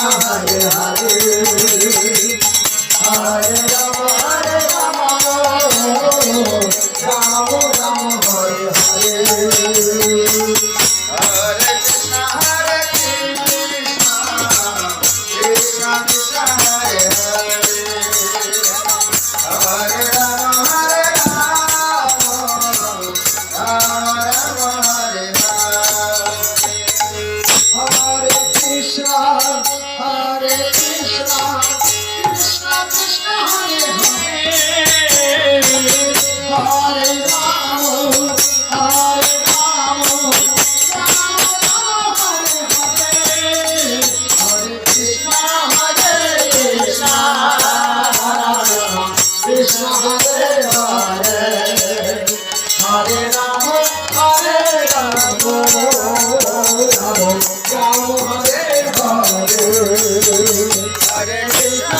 Hare Hare Hare Hare Krishna